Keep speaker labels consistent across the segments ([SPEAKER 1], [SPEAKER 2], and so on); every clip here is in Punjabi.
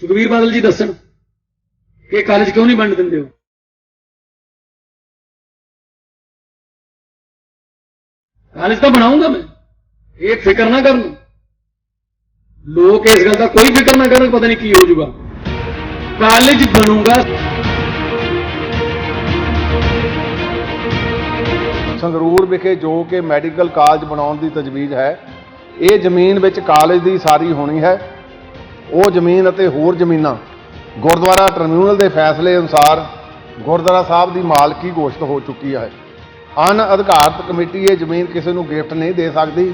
[SPEAKER 1] ਸੁਖਵੀਰ ਬਾਦਲ ਜੀ ਦੱਸਣ ਕਿ ਕਾਲਜ ਕਿਉਂ ਨਹੀਂ ਵੰਡ ਦਿੰਦੇ ਹੋ? ਕਾਲਜ ਤਾਂ ਬਣਾਉਂਗਾ ਮੈਂ। ਇਹ ਫਿਕਰ ਨਾ ਕਰਨ। ਲੋਕ ਇਸ ਗੱਲ ਦਾ ਕੋਈ ਫਿਕਰ ਨਾ ਕਰਨ, ਪਤਾ ਨਹੀਂ ਕੀ ਹੋ ਜਾਊਗਾ। ਕਾਲਜ ਬਣੂਗਾ।
[SPEAKER 2] ਸੰਗਰੂਰ ਵਿਖੇ ਜੋ ਕਿ ਮੈਡੀਕਲ ਕਾਲਜ ਬਣਾਉਣ ਦੀ ਤਜਵੀਜ਼ ਹੈ, ਇਹ ਜ਼ਮੀਨ ਵਿੱਚ ਕਾਲਜ ਦੀ ਸਾਰੀ ਹੋਣੀ ਹੈ। ਉਹ ਜ਼ਮੀਨ ਅਤੇ ਹੋਰ ਜ਼ਮੀਨਾਂ ਗੁਰਦੁਆਰਾ ਟ੍ਰਿਬਿਊਨਲ ਦੇ ਫੈਸਲੇ ਅਨੁਸਾਰ ਗੁਰਦੁਆਰਾ ਸਾਹਿਬ ਦੀ ਮਾਲਕੀ ਘੋਸ਼ਿਤ ਹੋ ਚੁੱਕੀ ਹੈ। ਅਨ ਅਧਿਕਾਰਤ ਕਮੇਟੀ ਇਹ ਜ਼ਮੀਨ ਕਿਸੇ ਨੂੰ ਗਿਫਟ ਨਹੀਂ ਦੇ ਸਕਦੀ।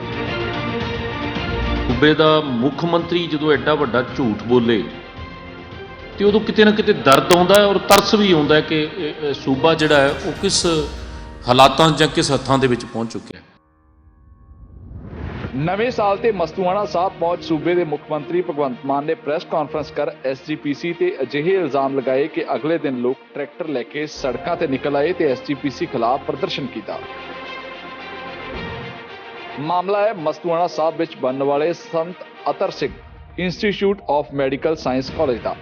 [SPEAKER 3] ਸੂਬੇ ਦਾ ਮੁੱਖ ਮੰਤਰੀ ਜਦੋਂ ਐਡਾ ਵੱਡਾ ਝੂਠ ਬੋਲੇ, ਤੇ ਉਦੋਂ ਕਿਤੇ ਨਾ ਕਿਤੇ ਦਰਦ ਆਉਂਦਾ ਔਰ ਤਰਸ ਵੀ ਆਉਂਦਾ ਕਿ ਸੂਬਾ ਜਿਹੜਾ ਹੈ, ਉਹ ਕਿਸ ਹਾਲਾਤਾਂ ਜਾਂ ਕਿਸ ਹੱਥਾਂ ਦੇ ਵਿੱਚ ਪਹੁੰਚ ਚੁੱਕਿਆ
[SPEAKER 4] ਨਵੇਂ ਸਾਲ ਤੇ ਮਸਤੂਆਣਾ ਸਾਹਿਬ ਪਹੁੰਚ ਸੂਬੇ ਦੇ ਮੁੱਖ ਮੰਤਰੀ ਭਗਵੰਤ ਮਾਨ ਨੇ ਪ੍ਰੈਸ ਕਾਨਫਰੰਸ ਕਰ ਐਸਜੀਪੀਸੀ ਤੇ ਅਜਿਹੇ ਇਲਜ਼ਾਮ ਲਗਾਏ ਕਿ ਅਗਲੇ ਦਿਨ ਲੋਕ ਟਰੈਕਟਰ ਲੈ ਕੇ ਸੜਕਾਂ ਤੇ ਨਿਕਲ ਆਏ ਤੇ ਐਸਜੀਪੀਸੀ ਖਿਲਾਫ ਪ੍ਰਦਰਸ਼ਨ ਕੀਤਾ। ਮਾਮਲਾ ਹੈ ਮਸਤੂਆਣਾ ਸਾਹਿਬ ਵਿੱਚ ਬਣਨ ਵਾਲੇ Sant Atar Singh institute of medical science college the.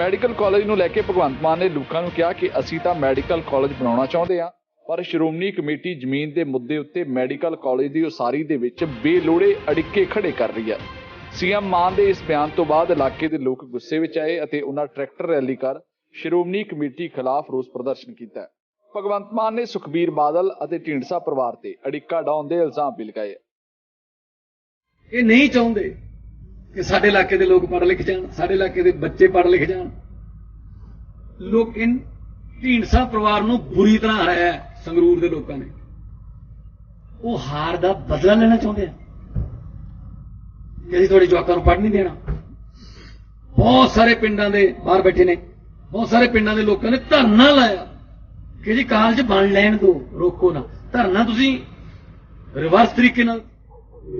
[SPEAKER 4] Medical college ਨੂੰ ਲੈ ਕੇ ਭਗਵੰਤ ਮਾਨ ਨੇ ਲੋਕਾਂ ਨੂੰ ਕਿਹਾ ਕਿ ਅਸੀਂ ਤਾਂ ਮੈਡੀਕਲ ਕਾਲਜ ਬਣਾਉਣਾ ਚਾਹੁੰਦੇ ਹਾਂ। ਪਰ ਸ਼੍ਰੋਮਣੀ ਕਮੇਟੀ ਜ਼ਮੀਨ ਦੇ ਮੁੱਦੇ ਉੱਤੇ ਮੈਡੀਕਲ ਕਾਲਜ ਦੀ ਉਸਾਰੀ ਦੇ ਵਿੱਚ ਬੇਲੋੜੇ ਅੜਿੱਕੇ ਖੜੇ ਕਰ ਰਹੀ ਹੈ। ਸੀਐਮ ਮਾਨ ਦੇ ਇਸ ਬਿਆਨ ਤੋਂ ਬਾਅਦ ਇਲਾਕੇ ਦੇ ਲੋਕ ਗੁੱਸੇ ਵਿੱਚ ਆਏ ਅਤੇ ਉਹਨਾਂ ਟਰੈਕਟਰ ਰੈਲੀ ਕਰ ਸ਼੍ਰੋਮਣੀ ਕਮੇਟੀ ਖਿਲਾਫ ਰੋਸ ਪ੍ਰਦਰਸ਼ਨ ਕੀਤਾ ਭਗਵੰਤ ਮਾਨ ਨੇ ਸੁਖਬੀਰ ਬਾਦਲ ਅਤੇ ਢੀਂਡਸਾ ਪਰਿਵਾਰ ਤੇ ਅੜਿੱਕਾ ਡਾਉਣ ਦੇ ਇਲਜ਼ਾਮ ਵੀ ਲਗਾਏ
[SPEAKER 1] ਇਹ ਨਹੀਂ ਚਾਹੁੰਦੇ ਕਿ ਸਾਡੇ ਇਲਾਕੇ ਦੇ ਲੋਕ ਪੜ੍ਹ ਲਿਖ ਜਾਣ, ਸਾਡੇ ਇਲਾਕੇ ਦੇ ਬੱਚੇ ਪੜ੍ਹ ਲਿਖ ਜਾਣ। ਲੋਕ ਇਨ ਢੀਂਡਸਾ ਪਰਿਵਾਰ ਨੂੰ ਬੁਰੀ ਤਰ੍ਹਾਂ ਹਰਾਇਆ ਸੰਗਰੂਰ ਦੇ ਲੋਕਾਂ ਨੇ। ਉਹ ਹਾਰ ਦਾ ਬਦਲਾ ਲੈਣਾ ਚਾਹੁੰਦੇ ਆ। ਕਿ ਅਸੀਂ ਤੁਹਾਡੇ ਜਵਾਕਾਂ ਨੂੰ ਪੜ੍ਹ ਨਹੀਂ ਦੇਣਾ। ਬਹੁਤ ਸਾਰੇ ਪਿੰਡਾਂ ਦੇ ਬਾਹਰ ਬੈਠੇ ਨੇ। ਬਹੁਤ ਸਾਰੇ ਪਿੰਡਾਂ ਦੇ ਲੋਕਾਂ ਨੇ ਧਰਨਾ ਲਾਇਆ। ਕਿ ਜੀ ਕਾਲਜ ਬਣ ਲੈਣ ਦਿਓ ਰੋਕੋ ਨਾ। ਧਰਨਾ ਤੁਸੀਂ ਰਿਵਰਸ ਤਰੀਕੇ ਨਾਲ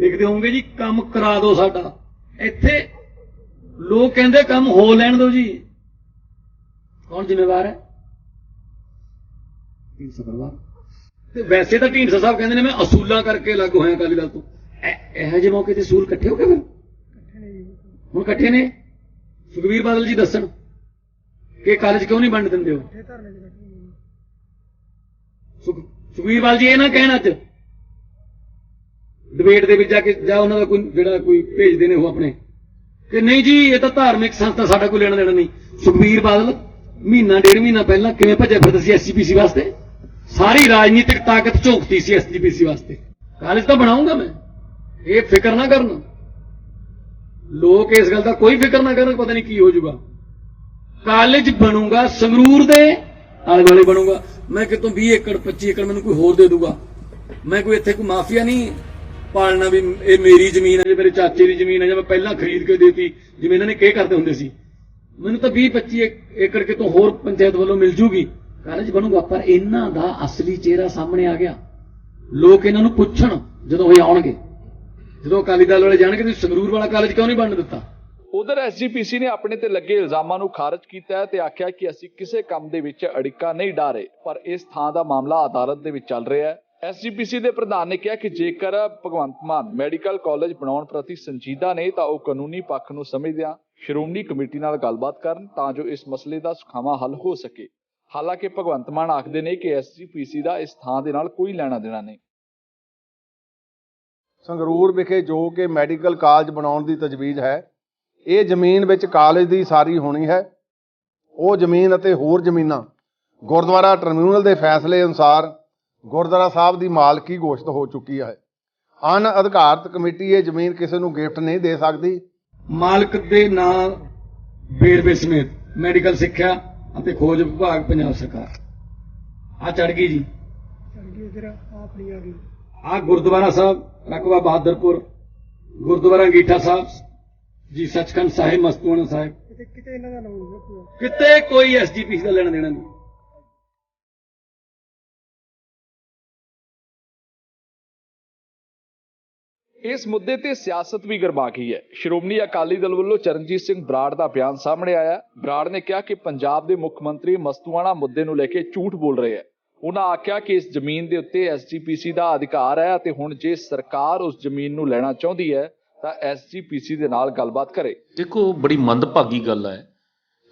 [SPEAKER 1] ਦੇਖਦੇ ਹੋਵੋਗੇ ਜੀ, ਕੰਮ ਕਰਾ ਦਿਓ ਸਾਡਾ। ਇੱਥੇ ਲੋਕ ਕਹਿੰਦੇ ਕੰਮ ਹੋ ਲੈਣ ਦਿਓ ਜੀ। ਕੌਣ ਜ਼ਿੰਮੇਵਾਰ ਹੈ? ਢੀਂਡਸਾ ਪਰਿਵਾਰ। ਤੇ ਵੈਸੇ ਤਾਂ ਢੀਂਡਸਾ ਸਾਹਿਬ ਕਹਿੰਦੇ ਨੇ ਮੈਂ ਅਸੂਲਾਂ ਕਰਕੇ ਲੱਗ ਹੋਇਆ ਅਕਾਲੀ ਦਲ ਤੋਂ। ਇਹ- ਇਹੋ ਜਿਹੇ ਮੌਕੇ ਤੇ ਅਸੂਲ ਇਕੱਠੇ ਹੋ ਗਏ ਫਿਰ? ਹੁਣ ਇਕੱਠੇ ਨੇ? ਸੁਖਵੀਰ ਬਾਦਲ ਜੀ ਦੱਸਣ ਕਿ ਕਾਲਜ ਕਿਉਂ ਨਹੀਂ ਵੰਡ ਦਿੰਦੇ ਹੋ ਸੁਖ- ਸੁਖਬੀਰ ਬਾਦਲ ਜੀ ਇਹ ਨਾ ਕਹਿਣ ਅੱਜ। ਡਿਬੇਟ ਦੇ ਵਿੱਚ ਜਾ ਕੇ ਜਾਂ ਉਹਨਾਂ ਦਾ ਕੋਈ ਜਿਹੜਾ ਕੋਈ ਭੇਜਦੇ ਨੇ ਉਹ ਆਪਣੇ। ਕਿ ਨਹੀਂ ਜੀ ਇਹ ਤਾਂ ਧਾਰਮਿਕ ਸੰਸਥਾ ਸਾਡਾ ਕੋਈ ਲੈਣਾ ਦੇਣਾ ਨਹੀਂ। ਸੁਖਬੀਰ ਬਾਦਲ ਮਹੀਨਾ ਡੇਢ ਮਹੀਨਾ ਪਹਿਲਾਂ ਕਿਵੇਂ ਭੱਜਿਆ ਫਿਰਦਾ ਸੀ ਐਸਜੀਪੀਸੀ ਵਾਸਤੇ? ਸਾਰੀ ਰਾਜਨੀਤਿਕ ਤਾਕਤ ਝੋਕਤੀ ਸੀ ਐਸਜੀਪੀਸੀ ਵਾਸਤੇ। ਕਾਲਜ ਤਾਂ ਬਣਾਉਂਗਾ ਮੈਂ। ਇਹ ਫਿਕਰ ਨਾ ਕਰਨ। ਲੋਕ ਇਸ ਗੱਲ ਦਾ ਕੋਈ ਫਿਕਰ ਨਾ ਕਰਨ, ਪਤਾ ਨਹੀਂ ਕੀ ਹੋ ਜਾਊਗਾ। ਕਾਲਜ ਬਣੂਗਾ, ਸੰਗਰੂਰ ਦੇ ਆਲੇ ਦੁਆਲੇ ਬਣੂਗਾ। ਮੈਂ ਕਿਤੋਂ 20 ਏਕੜ 25 ਏਕੜ ਮੈਨੂੰ ਕੋਈ ਹੋਰ ਦੇ ਦੂਗਾ ਮੈਂ ਕੋਈ ਇੱਥੇ ਕੋਈ ਮਾਫੀਆ ਨਹੀਂ ਪਾਲਣਾ ਵੀ ਇਹ ਮੇਰੀ ਜ਼ਮੀਨ ਹੈ ਜੇ ਮੇਰੇ ਚਾਚੇ ਦੀ ਜ਼ਮੀਨ ਹੈ ਜਾਂ ਮੈਂ ਪਹਿਲਾਂ ਖਰੀਦ ਕੇ ਦੇਤੀ, ਜਿਵੇਂ ਇਹਨਾਂ ਨੇ ਕਿਹ ਕਰਦੇ ਹੁੰਦੇ ਸੀ। ਮੈਨੂੰ ਤਾਂ 20 25 ਏਕੜ ਕਿਤੋਂ ਹੋਰ ਪੰਚਾਇਤ ਵੱਲੋਂ ਮਿਲ ਜੂਗੀ। ਕਾਲਜ ਬਣੂਗਾ ਪਰ ਇਹਨਾਂ ਦਾ ਅਸਲੀ ਚਿਹਰਾ ਸਾਹਮਣੇ ਆ ਗਿਆ। ਲੋਕ ਇਹਨਾਂ ਨੂੰ ਪੁੱਛਣ ਜਦੋਂ ਇਹ ਆਉਣਗੇ। ਜਦੋਂ ਅਕਾਲੀ ਦਲ ਵਾਲੇ ਜਾਣਗੇ, ਤੁਸੀਂ ਸੰਗਰੂਰ ਵਾਲਾ ਕਾਲਜ ਕਿਉਂ ਨਹੀਂ ਬਣਨ ਦਿੱਤਾ?
[SPEAKER 4] ਉਧਰ ਐਸਜੀਪੀਸੀ ਨੇ ਆਪਣੇ ਤੇ ਲੱਗੇ ਇਲਜ਼ਾਮਾਂ ਨੂੰ ਖਾਰਜ ਕੀਤਾ ਹੈ ਤੇ ਆਖਿਆ ਕਿ ਅਸੀਂ ਕਿਸੇ ਕੰਮ ਦੇ ਵਿੱਚ ਅੜਿੱਕਾ ਨਹੀਂ ਡਾਰੇ ਪਰ ਇਸ ਥਾਂ ਦਾ ਮਾਮਲਾ ਅਦਾਲਤ ਦੇ ਵਿੱਚ ਚੱਲ ਰਿਹਾ ਹੈ। ਐਸਜੀਪੀਸੀ ਦੇ ਪ੍ਰਧਾਨ ਨੇ ਕਿਹਾ ਕਿ ਜੇਕਰ ਭਗਵੰਤ ਮਾਨ ਮੈਡੀਕਲ ਕਾਲਜ ਬਣਾਉਣ ਪ੍ਰਤੀ ਸੰਜੀਦਾ ਨੇ, ਤਾਂ ਉਹ ਕਾਨੂੰਨੀ ਪੱਖ ਨੂੰ ਸਮਝਦਿਆਂ ਸ਼੍ਰੋਮਣੀ ਕਮੇਟੀ ਨਾਲ ਗੱਲਬਾਤ ਕਰਨ, ਤਾਂ ਜੋ ਇਸ ਮਸਲੇ ਦਾ ਸੁਖਾਵਾਂ ਹੱਲ ਹੋ ਸਕੇ। ਹਾਲਾਂਕਿ ਭਗਵੰਤ ਮਾਨ ਆਖਦੇ ਨੇ ਕਿ ਐਸਜੀਪੀਸੀ ਦਾ ਇਸ ਥਾਂ ਦੇ ਨਾਲ ਕੋਈ ਲੈਣਾ ਦੇਣਾ ਨਹੀਂ।
[SPEAKER 2] ਸੰਗਰੂਰ ਵਿਖੇ ਜੋ ਕਿ ਮੈਡੀਕਲ ਕਾਲਜ ਬਣਾਉਣ ਦੀ ਤਜਵੀਜ਼ ਹੈ ਇਹ ਜ਼ਮੀਨ ਵਿੱਚ ਕਾਲਜ ਦੀ ਸਾਰੀ ਹੋਣੀ ਹੈ। ਉਹ ਜ਼ਮੀਨ ਅਤੇ ਹੋਰ ਜ਼ਮੀਨਾਂ ਗੁਰਦੁਆਰਾ ਟ੍ਰਿਬਿਊਨਲ ਦੇ ਫੈਸਲੇ ਅਨੁਸਾਰ ਗੁਰਦੁਆਰਾ ਸਾਹਿਬ ਦੀ ਮਾਲਕੀ ਘੋਸ਼ਿਤ ਹੋ ਚੁੱਕੀ ਹੈ। ਅਨ ਅਧਿਕਾਰਤ ਕਮੇਟੀ ਇਹ ਜ਼ਮੀਨ ਕਿਸੇ ਨੂੰ ਗਿਫਟ ਨਹੀਂ ਦੇ ਸਕਦੀ।
[SPEAKER 1] ਮਾਲਕ ਦੇ ਨਾਂ ਵੇਰਵੇ ਸਮੇਤ ਮੈਡੀਕਲ ਸਿੱਖਿਆ ਅਤੇ ਖੋਜ ਵਿਭਾਗ ਪੰਜਾਬ ਸਰਕਾਰ। ਆ ਚੜ ਗਈ ਜੀ। ਆ ਗੁਰਦੁਆਰਾ ਸਾਹਿਬ ਰਕਬਾ ਬਹਾਦਰਪੁਰ ਗੁਰਦੁਆਰਾ ਅੰਗੀਠਾ ਸਾਹਿਬ ਜੀ ਸੱਚਖੰਡ ਸਾਹਿਬ ਮਸਤੂਆਣਾ ਸਾਹਿਬ। ਕਿਤੇ ਇਹਨਾਂ ਦਾ ਕਿਤੇ ਕੋਈ ਐਸਜੀਪੀਸੀ ਦਾ ਲੈਣਾ ਦੇਣਾ ਨਹੀਂ।
[SPEAKER 4] ਇਸ ਮੁੱਦੇ ਤੇ ਸਿਆਸਤ ਵੀ ਗਰਮਾ ਗਈ ਹੈ। ਸ਼੍ਰੋਮਣੀ ਅਕਾਲੀ ਦਲ ਵੱਲੋਂ ਚਰਨਜੀਤ ਸਿੰਘ ਬਰਾੜ ਦਾ ਬਿਆਨ ਸਾਹਮਣੇ ਆਇਆ ਬਰਾੜ ਨੇ ਕਿਹਾ ਕਿ ਪੰਜਾਬ ਦੇ ਮੁੱਖ ਮੰਤਰੀ ਮਸਤੂਆਣਾ ਮੁੱਦੇ ਨੂੰ ਲੈ ਕੇ ਝੂਠ ਬੋਲ ਰਹੇ ਹੈ। ਉਹਨਾਂ ਆਖਿਆ ਕਿ ਇਸ ਜ਼ਮੀਨ ਦੇ ਉੱਤੇ ਐਸਜੀਪੀਸੀ ਦਾ ਅਧਿਕਾਰ ਹੈ ਅਤੇ ਹੁਣ ਜੇ ਸਰਕਾਰ ਉਸ ਜ਼ਮੀਨ ਨੂੰ ਲੈਣਾ ਚਾਹੁੰਦੀ ਹੈ, ਤਾਂ ਐਸਜੀਪੀਸੀ ਦੇ ਨਾਲ ਗੱਲਬਾਤ ਕਰੇ।
[SPEAKER 3] ਦੇਖੋ, ਬੜੀ ਮੰਦਭਾਗੀ ਗੱਲ ਹੈ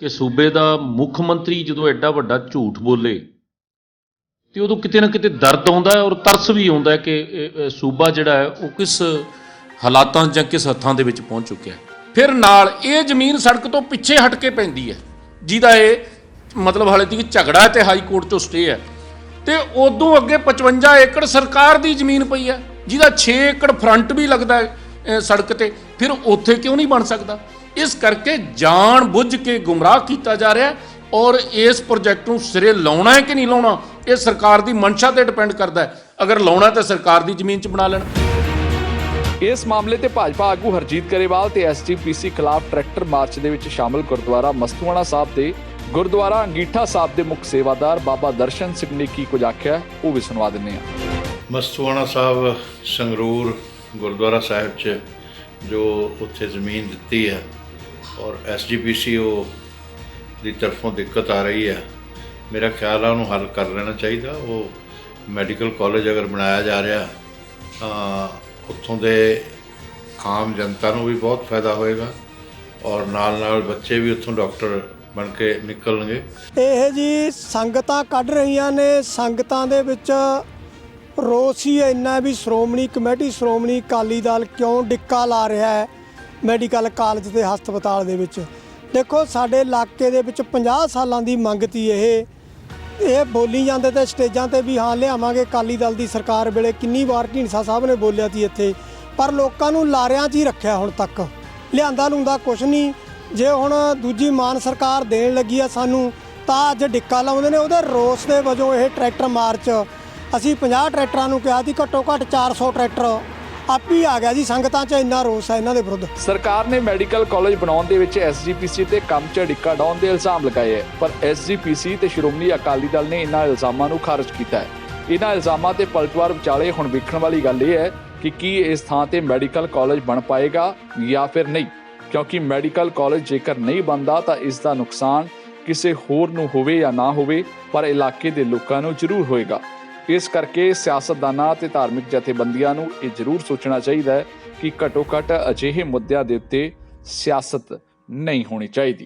[SPEAKER 3] ਕਿ ਸੂਬੇ ਦਾ ਮੁੱਖ ਮੰਤਰੀ ਜਦੋਂ ਐਡਾ ਵੱਡਾ ਝੂਠ ਬੋਲੇ ਤੇ ਉਦੋਂ ਕਿਤੇ ਨਾ ਕਿਤੇ ਦਰਦ ਆਉਂਦਾ ਹੈ ਔਰ ਤਰਸ ਵੀ ਆਉਂਦਾ ਹੈ ਕਿ ਸੂਬਾ ਜਿਹੜਾ ਹੈ ਉਹ ਕਿਸ ਹਾਲਾਤਾਂ ਜਾਂ ਕਿਸ ਹੱਥਾਂ ਦੇ ਵਿੱਚ ਪਹੁੰਚ ਚੁੱਕਿਆ ਹੈ। ਫਿਰ ਨਾਲ ਇਹ ਜ਼ਮੀਨ ਸੜਕ ਤੋਂ ਪਿੱਛੇ ਹਟ ਕੇ ਪੈਂਦੀ ਹੈ, ਜਿਹਦਾ ਇਹ ਮਤਲਬ ਹਾਲੇ ਤੱਕ ਝਗੜਾ ਹੈ ਤੇ ਹਾਈ ਕੋਰਟ ਤੋਂ ਸਟੇ ਹੈ। ਤੇ ਉਦੋਂ ਅੱਗੇ 55 ਏਕੜ ਸਰਕਾਰ ਦੀ ਜ਼ਮੀਨ ਪਈ ਹੈ, ਜਿਹਦਾ 6 ਏਕੜ ਫਰੰਟ ਵੀ ਲੱਗਦਾ ਹੈ ਸੜਕ ਤੇ। ਫਿਰ ਉੱਥੇ ਕਿਉਂ ਨਹੀਂ ਬਣ ਸਕਦਾ? ਇਸ ਕਰਕੇ ਜਾਣ ਬੁੱਝ ਕੇ ਗੁੰਮਰਾਹ ਕੀਤਾ ਜਾ ਰਿਹਾ ਔਰ ਇਸ ਪ੍ਰੋਜੈਕਟ ਨੂੰ ਸਿਰੇ ਲਾਉਣਾ ਹੈ ਕਿ ਨਹੀਂ ਲਾਉਣਾ? ਇਹ ਸਰਕਾਰ ਦੀ ਮਨਸ਼ਾ ਤੇ ਡਿਪੈਂਡ ਕਰਦਾ ਹੈ। ਅਗਰ ਲਾਉਣਾ ਤਾਂ ਸਰਕਾਰ ਦੀ ਜ਼ਮੀਨ 'ਚ ਬਣਾ ਲੈਣ।
[SPEAKER 4] ਇਸ ਮਾਮਲੇ ਤੇ ਭਾਜਪਾ ਆਗੂ ਹਰਜੀਤ ਕਰੇਵਾਲ ਤੇ ਐਸਜੀਪੀਸੀ ਖਿਲਾਫ ਟਰੈਕਟਰ ਮਾਰਚ ਦੇ ਵਿੱਚ ਸ਼ਾਮਲ ਗੁਰਦੁਆਰਾ ਮਸਤੂਆਣਾ ਸਾਹਿਬ ਦੇ ਗੁਰਦੁਆਰਾ ਅੰਗੀਠਾ ਸਾਹਿਬ ਦੇ ਮੁੱਖ ਸੇਵਾਦਾਰ ਬਾਬਾ ਦਰਸ਼ਨ ਸਿੰਘ ਨੇ ਕੀ ਕੁਝ ਆਖਿਆ ਉਹ ਵੀ ਸੁਣਵਾ ਦਿੰਨੇ ਆ
[SPEAKER 5] ਮਸਤੂਆਣਾ ਸਾਹਿਬ ਸੰਗਰੂਰ ਗੁਰਦੁਆਰਾ ਸਾਹਿਬ 'ਚ ਜੋ ਉੱਥੇ ਜ਼ਮੀਨ ਦਿੱਤੀ ਹੈ ਔਰ ਐਸਜੀਪੀਸੀਓ ਦੀ ਤਰਫੋਂ ਦਿੱਕਤ ਆ ਰਹੀ ਹੈ। ਮੇਰਾ ਖਿਆਲ ਆ ਉਹਨੂੰ ਹੱਲ ਕਰ ਲੈਣਾ ਚਾਹੀਦਾ। ਉਹ ਮੈਡੀਕਲ ਕਾਲਜ ਅਗਰ ਬਣਾਇਆ ਜਾ ਰਿਹਾ, ਤਾਂ ਉੱਥੋਂ ਦੇ ਆਮ ਜਨਤਾ ਨੂੰ ਵੀ ਬਹੁਤ ਫਾਇਦਾ ਹੋਏਗਾ ਔਰ ਨਾਲ ਨਾਲ ਬੱਚੇ ਵੀ ਉੱਥੋਂ ਡਾਕਟਰ ਬਣ ਕੇ ਨਿਕਲਣਗੇ।
[SPEAKER 6] ਇਹ ਜੀ ਸੰਗਤਾਂ ਕੱਢ ਰਹੀਆਂ ਨੇ। ਸੰਗਤਾਂ ਦੇ ਵਿੱਚ ਰੋਸ ਹੀ ਇੰਨਾ ਵੀ ਸ਼੍ਰੋਮਣੀ ਕਮੇਟੀ, ਸ਼੍ਰੋਮਣੀ ਅਕਾਲੀ ਦਲ ਕਿਉਂ ਡਿੱਕਾ ਲਾ ਰਿਹਾ ਹੈ ਮੈਡੀਕਲ ਕਾਲਜ ਤੇ ਹਸਪਤਾਲ ਦੇ ਵਿੱਚ? ਦੇਖੋ, ਸਾਡੇ ਇਲਾਕੇ ਦੇ ਵਿੱਚ 50 ਸਾਲਾਂ ਦੀ ਮੰਗ ਤੀ ਇਹ। ਇਹ ਬੋਲੀ ਜਾਂਦੇ ਤੇ ਸਟੇਜਾਂ ਤੇ ਵੀ ਹਾਂ, ਲਿਆਵਾਂਗੇ ਅਕਾਲੀ ਦਲ ਦੀ ਸਰਕਾਰ ਵੇਲੇ। ਕਿੰਨੀ ਵਾਰ ਢੀਂਡਸਾ ਸਾਹਿਬ ਨੇ ਬੋਲਿਆ ਸੀ ਇੱਥੇ, ਪਰ ਲੋਕਾਂ ਨੂੰ ਲਾਰਿਆਂ 'ਚ ਹੀ ਰੱਖਿਆ ਹੁਣ ਤੱਕ। ਲਿਆਂਦਾ ਲੂੰਦਾ ਕੁਛ ਨਹੀਂ। ਜੇ ਹੁਣ ਦੂਜੀ ਮਾਨ ਸਰਕਾਰ ਦੇਣ ਲੱਗੀ ਆ ਸਾਨੂੰ, ਤਾਂ ਅੱਜ ਡਿੱਕਾ ਲਾਉਂਦੇ ਨੇ। ਉਹਦੇ ਰੋਸ ਦੇ ਵਜੋਂ ਇਹ ਟਰੈਕਟਰ ਮਾਰਚ। ਅਸੀਂ 50 ਟਰੈਕਟਰਾਂ ਨੂੰ ਕਿਹਾ ਸੀ, ਘੱਟੋ ਘੱਟ 400 ਟਰੈਕਟਰ ਆਪ ਹੀ ਆ ਗਿਆ ਜੀ, ਸੰਗਤਾਂ 'ਚ ਇੰਨਾ ਰੋਸ ਹੈ ਇਹਨਾਂ ਦੇ ਵਿਰੁੱਧ।
[SPEAKER 4] ਸਰਕਾਰ ਨੇ ਮੈਡੀਕਲ ਕਾਲਜ ਬਣਾਉਣ ਦੇ ਵਿੱਚ ਐਸਜੀਪੀਸੀ ਤੇ ਕੰਮ 'ਚ ਡਿੱਕਾ ਡਾਉਣ ਦੇ ਇਲਜ਼ਾਮ ਲਗਾਏ ਹੈ, ਪਰ ਐਸਜੀਪੀਸੀ ਤੇ ਸ਼੍ਰੋਮਣੀ ਅਕਾਲੀ ਦਲ ਨੇ ਇਹਨਾਂ ਇਲਜ਼ਾਮਾਂ ਨੂੰ ਖਾਰਜ ਕੀਤਾ ਹੈ। ਇਹਨਾਂ ਇਲਜ਼ਾਮਾਂ ਤੇ ਪਲਟਵਾਰ ਵਿਚਾਲੇ ਹੁਣ ਵੇਖਣ ਵਾਲੀ ਗੱਲ ਇਹ ਹੈ ਕਿ ਕੀ ਇਸ ਥਾਂ ਤੇ ਮੈਡੀਕਲ ਕਾਲਜ ਬਣ ਪਾਏਗਾ ਜਾਂ ਫਿਰ ਨਹੀਂ। ਕਿਉਂਕਿ ਮੈਡੀਕਲ ਕਾਲਜ ਜੇਕਰ ਨਹੀਂ ਬਣਦਾ ਤਾਂ ਇਸ ਦਾ ਨੁਕਸਾਨ ਕਿਸੇ ਹੋਰ ਨੂੰ ਹੋਵੇ ਜਾਂ ਨਾ ਹੋਵੇ, ਪਰ ਇਲਾਕੇ ਦੇ ਲੋਕਾਂ ਨੂੰ ਜ਼ਰੂਰ ਹੋਏਗਾ। ਇਸ ਕਰਕੇ ਸਿਆਸਤਦਾਨਾਂ ਤੇ ਧਾਰਮਿਕ ਜਥੇਬੰਦੀਆਂ ਨੂੰ ਇਹ ਜ਼ਰੂਰ ਸੋਚਣਾ ਚਾਹੀਦਾ ਹੈ ਕਿ ਘੱਟੋ ਘੱਟ ਅਜਿਹੇ ਮੁੱਦਿਆਂ ਦੇ ਉੱਤੇ ਸਿਆਸਤ ਨਹੀਂ ਹੋਣੀ ਚਾਹੀਦੀ।